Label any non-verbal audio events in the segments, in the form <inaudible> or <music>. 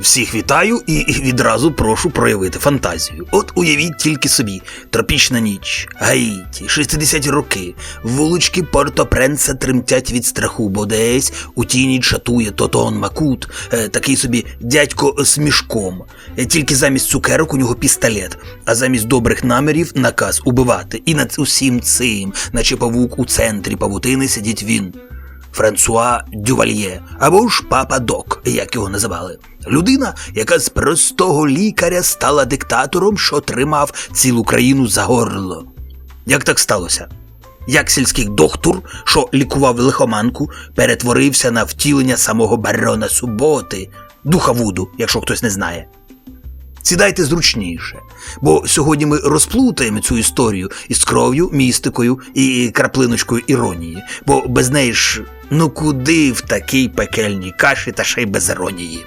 Всіх вітаю і відразу прошу проявити фантазію. От уявіть тільки собі: тропічна ніч, Гаїті, 60-ті роки, вулички Порто-Пренса тремтять від страху, бо десь у тіні чатує Тотон Макут, е, такий собі дядько з мішком. Е, Тільки замість цукерок у нього пістолет, а замість добрих намірів наказ убивати. І над усім цим, наче павук у центрі павутини, сидить він. Франсуа Дювальє, або ж Папа Док, як його називали. Людина, яка з простого лікаря стала диктатором, що тримав цілу країну за горло. Як так сталося? Як сільський доктор, що лікував лихоманку, перетворився на втілення самого барона суботи, духа Вуду, якщо хтось не знає. Сідайте зручніше, бо сьогодні ми розплутаємо цю історію із кров'ю, містикою і краплиночкою іронії, бо без неї ж ну куди в такій пекельній каші та ще й без іронії.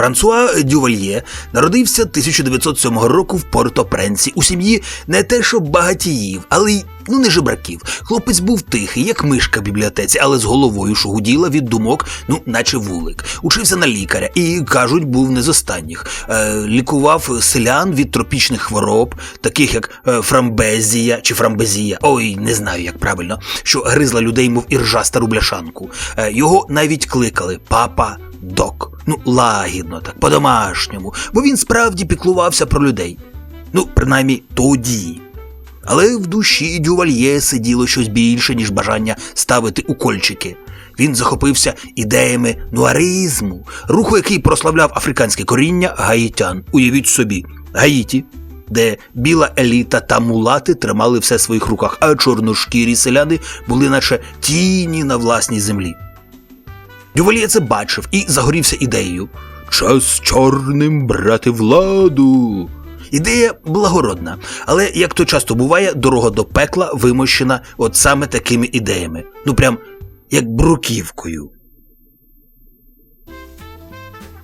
Франсуа Дювальє народився 1907 року в Порто-Пренсі у сім'ї не те, що багатіїв, але й ну не жебраків. Хлопець був тихий, як мишка в бібліотеці, але з головою, що гуділа від думок, ну наче вулик. Учився на лікаря і кажуть, був не з останніх. Е, лікував селян від тропічних хвороб, таких як е, фрамбезія чи фрамбезія. Ой, не знаю, як правильно, що гризла людей, мов іржа стару бляшанку. Е, його навіть кликали папа. Док, ну лагідно так, по-домашньому, бо він справді піклувався про людей. Ну, принаймні тоді. Але в душі Дювальє сиділо щось більше, ніж бажання ставити укольчики. Він захопився ідеями нуаризму, руху, який прославляв африканське коріння гаїтян. Уявіть собі, Гаїті, де біла еліта та мулати тримали все в своїх руках, а чорношкірі селяни були наче тіні на власній землі. Дювальє це бачив і загорівся ідеєю. Час чорним брати владу. Ідея благородна, але, як то часто буває, дорога до пекла вимощена от саме такими ідеями. Ну прям як бруківкою.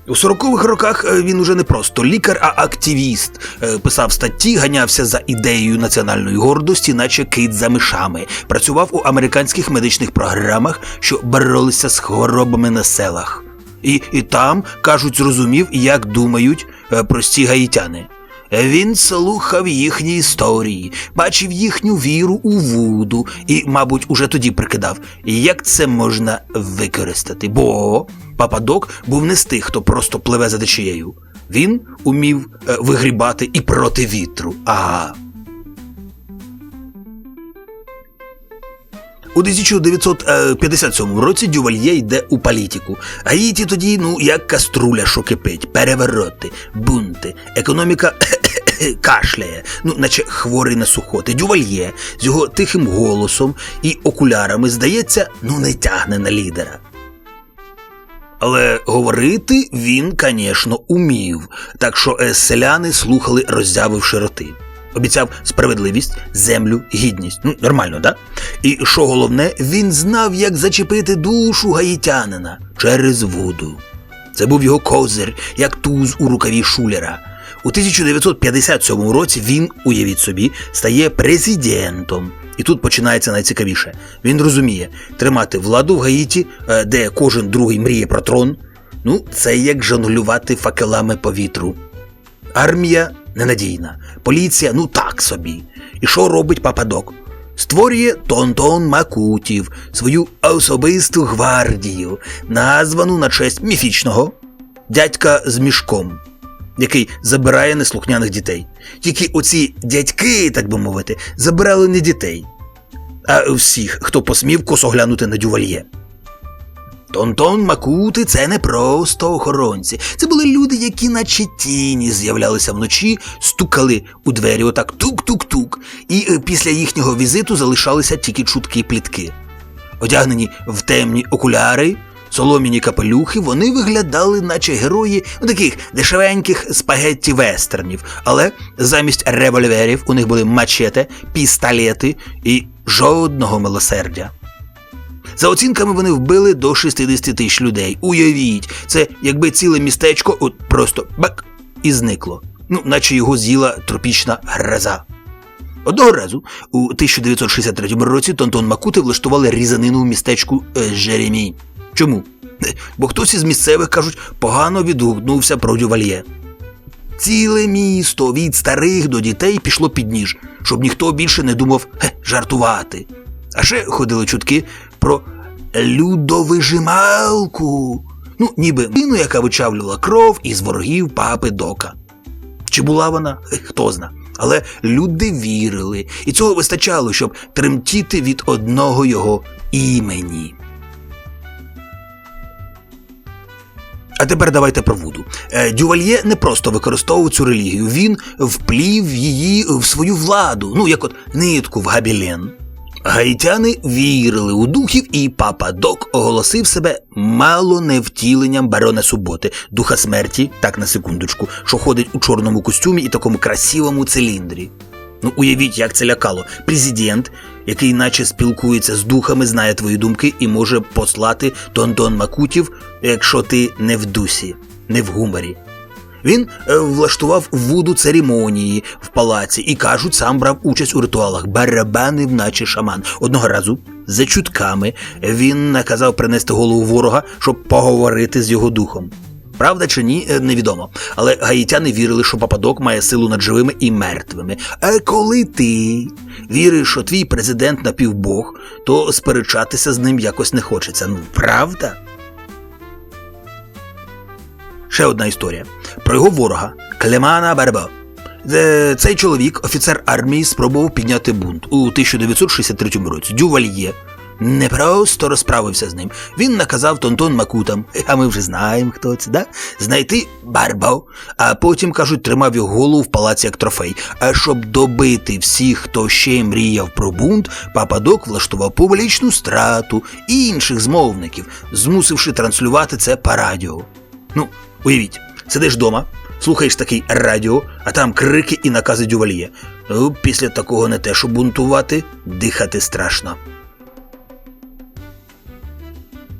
У 40-х роках е, він уже не просто лікар, а активіст. Е, Писав статті, ганявся за ідеєю національної гордості, наче кит за мишами. Працював у американських медичних програмах, що боролися з хворобами на селах. І, і там, кажуть, зрозумів, як думають е, прості гаїтяни. Він слухав їхні історії, бачив їхню віру у вуду і, мабуть, уже тоді прикидав, як це можна використати. Бо пападок був не з тих, хто просто пливе за течією. Він умів е, вигрібати і проти вітру. Ага. У 1957 році Дювальє йде у політику. Гаїті тоді, ну, як каструля, що кипить, перевороти, бунти, економіка <coughs> кашляє, ну, наче хворий на сухоти. Дювальє з його тихим голосом і окулярами, здається, ну не тягне на лідера. Але говорити він, звісно, умів, так що е, селяни слухали, роззявивши роти. Обіцяв справедливість, землю, гідність. Ну, нормально, да? І що головне, він знав, як зачепити душу гаїтянина через воду. Це був його козир, як туз у рукаві шулера. У 1957 році він, уявіть собі, стає президентом. І тут починається найцікавіше. Він розуміє, тримати владу в Гаїті, е, де кожен другий мріє про трон, ну, це як жонглювати факелами по вітру. Армія ненадійна, поліція ну так собі. І що робить пападок? Створює Тонтон Макутів, свою особисту гвардію, названу на честь міфічного дядька з мішком, який забирає неслухняних дітей. Тільки оці дядьки, так би мовити, забирали не дітей, а всіх, хто посмів косоглянути на дювальє. Тонтон Макути це не просто охоронці. Це були люди, які, наче тіні, з'являлися вночі, стукали у двері, отак тук-тук-тук, і е, після їхнього візиту залишалися тільки чуткі плітки. Одягнені в темні окуляри, соломіні капелюхи, вони виглядали, наче герої ну, таких дешевеньких спагетті вестернів, але замість револьверів у них були мачете, пістолети і жодного милосердя. За оцінками вони вбили до 60 тисяч людей. Уявіть, це якби ціле містечко от просто бак і зникло. Ну, наче його з'їла тропічна гроза. Одного разу, у 1963 році Тонтон Макути влаштували різанину в містечку е, Жеремі. Чому? бо хтось із місцевих, кажуть, погано відгукнувся про дювальє. Ціле місто від старих до дітей пішло під ніж, щоб ніхто більше не думав хе, жартувати. А ще ходили чутки про людовижималку. Ну, ніби міну, яка вичавлювала кров із ворогів папи Дока. Чи була вона? Хто зна. Але люди вірили, і цього вистачало, щоб тремтіти від одного його імені. А тепер давайте про Вуду. Е, Дювальє не просто використовував цю релігію, він вплів її в свою владу, ну як от нитку в габілен. Гаїтяни вірили у духів, і папа Док оголосив себе мало не втіленням барона суботи, духа смерті, так на секундочку, що ходить у чорному костюмі і такому красивому циліндрі. Ну, уявіть, як це лякало. Президент, який наче спілкується з духами, знає твої думки і може послати Тонтон Макутів, якщо ти не в дусі, не в гуморі. Він е, влаштував вуду церемонії в палаці і кажуть, сам брав участь у ритуалах, барабанив, наче шаман. Одного разу, за чутками, він наказав принести голову ворога, щоб поговорити з його духом. Правда чи ні, е, невідомо. Але гаїтяни вірили, що пападок має силу над живими і мертвими. А коли ти віриш, що твій президент напівбог, то сперечатися з ним якось не хочеться. Ну, правда? Ще одна історія про його ворога Клемана Барбо. Е, Цей чоловік, офіцер армії, спробував підняти бунт у 1963 році. Дювальє не просто розправився з ним. Він наказав Тонтон Макутам, а ми вже знаємо, хто це, да? знайти Барбо, а потім, кажуть, тримав його голову в палаці як трофей. А щоб добити всіх, хто ще мріяв про бунт, пападок влаштував публічну страту інших змовників, змусивши транслювати це по радіо. Ну, уявіть, сидиш вдома, слухаєш такий радіо, а там крики і накази дювальє. Ну, після такого не те, що бунтувати, дихати страшно.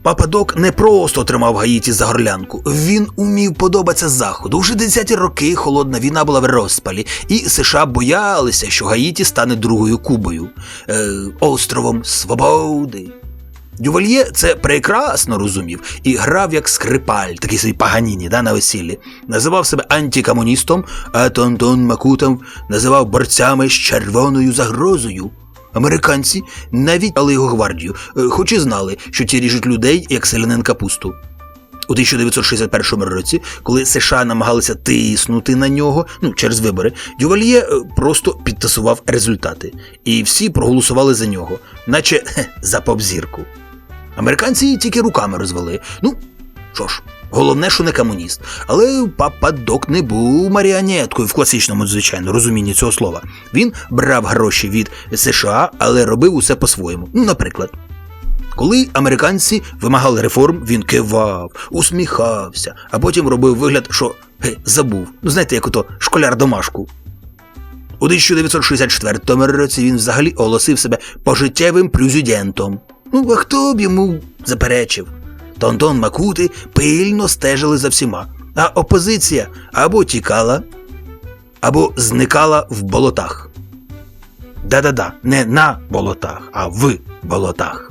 Пападок не просто тримав Гаїті за горлянку, він умів подобатися заходу. У 60-ті роки холодна війна була в розпалі, і США боялися, що Гаїті стане другою Кубою, е, островом Свободи. Дювальє це прекрасно розумів і грав як скрипаль, такий собі паганіні да, на весіллі. Називав себе антикомуністом, а Тонтон Макутом називав борцями з червоною загрозою. Американці навіть дали його гвардію, е, хоч і знали, що ті ріжуть людей, як селянин капусту. У 1961 році, коли США намагалися тиснути на нього, ну через вибори, Дювальє е, просто підтасував результати, і всі проголосували за нього, наче хе, <laughs> за попзірку. Американці тільки руками розвели. Ну, що ж, головне, що не комуніст. Але папа Док не був маріонеткою в класичному, звичайно, розумінні цього слова. Він брав гроші від США, але робив усе по-своєму. Ну, наприклад. Коли американці вимагали реформ, він кивав, усміхався, а потім робив вигляд, що ге, забув. Ну, знаєте, як ото школяр домашку. У 1964 році він взагалі оголосив себе пожиттєвим президентом. Ну, а хто б йому заперечив? Тонтон Макути пильно стежили за всіма, а опозиція або тікала, або зникала в болотах. Да-да-да, не на болотах, а в болотах.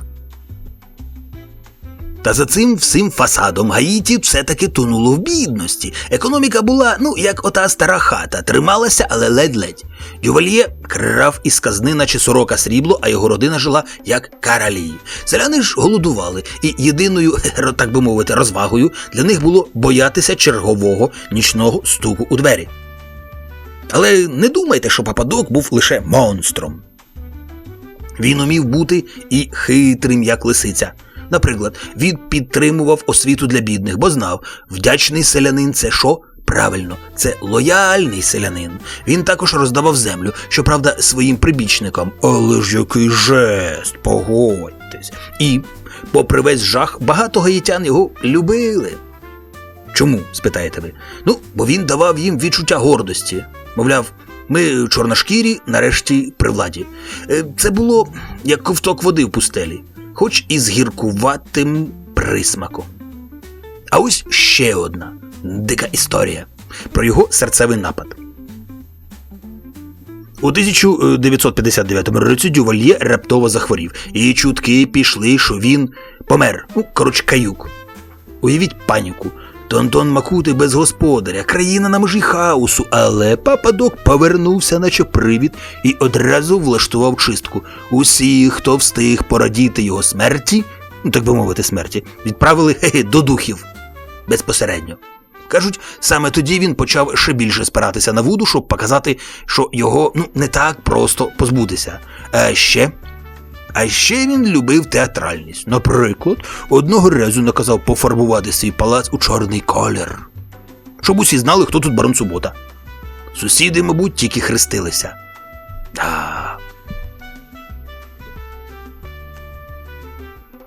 Та за цим всім фасадом Гаїті все-таки тонуло в бідності. Економіка була, ну, як ота стара хата, трималася, але ледь-ледь. Дювальє крав із казни, наче сорока срібло, а його родина жила як каралії. Селяни ж голодували, і єдиною, <laughs> так би мовити, розвагою для них було боятися чергового нічного стуку у двері. Але не думайте, що пападок був лише монстром. Він умів бути і хитрим, як лисиця. Наприклад, він підтримував освіту для бідних, бо знав, вдячний селянин це що? Правильно, це лояльний селянин. Він також роздавав землю, щоправда, своїм прибічникам. Але ж який жест, погодьтесь. І, попри весь жах, багато гаїтян його любили. Чому? спитаєте ви? Ну, бо він давав їм відчуття гордості. Мовляв, ми чорношкірі, нарешті при владі. Е, Це було як ковток води в пустелі хоч і з гіркуватим присмаком. А ось ще одна дика історія про його серцевий напад. У 1959 році Дювальє раптово захворів, і чутки пішли, що він помер. Ну, коротше, каюк. Уявіть паніку. Тонтон Макути без господаря, країна на межі хаосу, але пападок повернувся, наче привід, і одразу влаштував чистку. Усі, хто встиг порадіти його смерті, ну так би мовити, смерті, відправили <laughs> хе-хе, до духів безпосередньо. Кажуть, саме тоді він почав ще більше спиратися на вуду, щоб показати, що його ну не так просто позбутися. А ще. А ще він любив театральність. Наприклад, одного разу наказав пофарбувати свій палац у чорний колір. Щоб усі знали, хто тут барон субота. Сусіди, мабуть, тільки хрестилися. Да.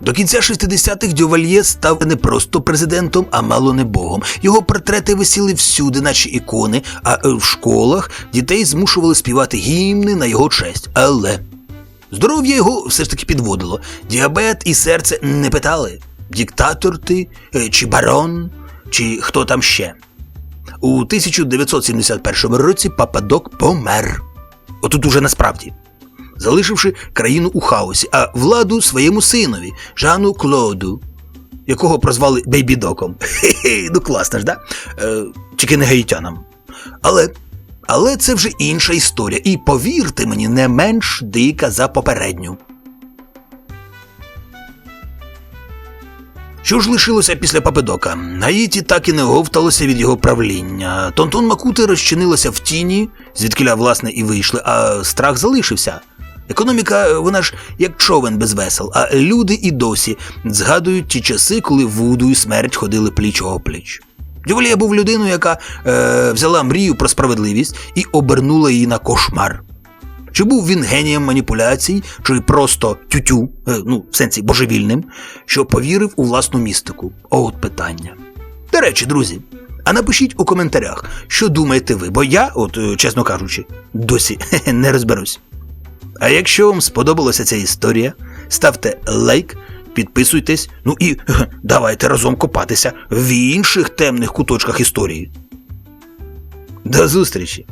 До кінця 60-х Дювальє став не просто президентом, а мало не богом. Його портрети висіли всюди, наче ікони, а е, в школах дітей змушували співати гімни на його честь. Але здоров'я його все ж таки підводило. Діабет і серце не питали: диктатор ти, е, чи барон, чи хто там ще. У 1971 році Пападок помер. Отут уже насправді залишивши країну у хаосі, а владу своєму синові Жану Клоду, якого прозвали Бейбідоком. <laughs> Хе-хе, ну класно ж, да? Е, тільки не гаїтянам. Але. Але це вже інша історія, і повірте мені, не менш дика за попередню. Що ж лишилося після Папедока? Гаїті так і не оговталося від його правління. Тонтон Макути розчинилася в тіні, звідкиля, власне, і вийшли, а страх залишився. Економіка, вона ж як човен без весел, а люди і досі згадують ті часи, коли Вуду і смерть ходили пліч опліч. Дювалія був людиною, яка е, взяла мрію про справедливість і обернула її на кошмар. Чи був він генієм маніпуляцій, чи просто тютю, е, ну, в сенсі божевільним, що повірив у власну містику? От питання. До речі, друзі, а напишіть у коментарях, що думаєте ви, бо я, от, е, чесно кажучи, досі <laughs> не розберусь. А якщо вам сподобалася ця історія, ставте лайк, підписуйтесь, ну і давайте разом копатися в інших темних куточках історії. До зустрічі!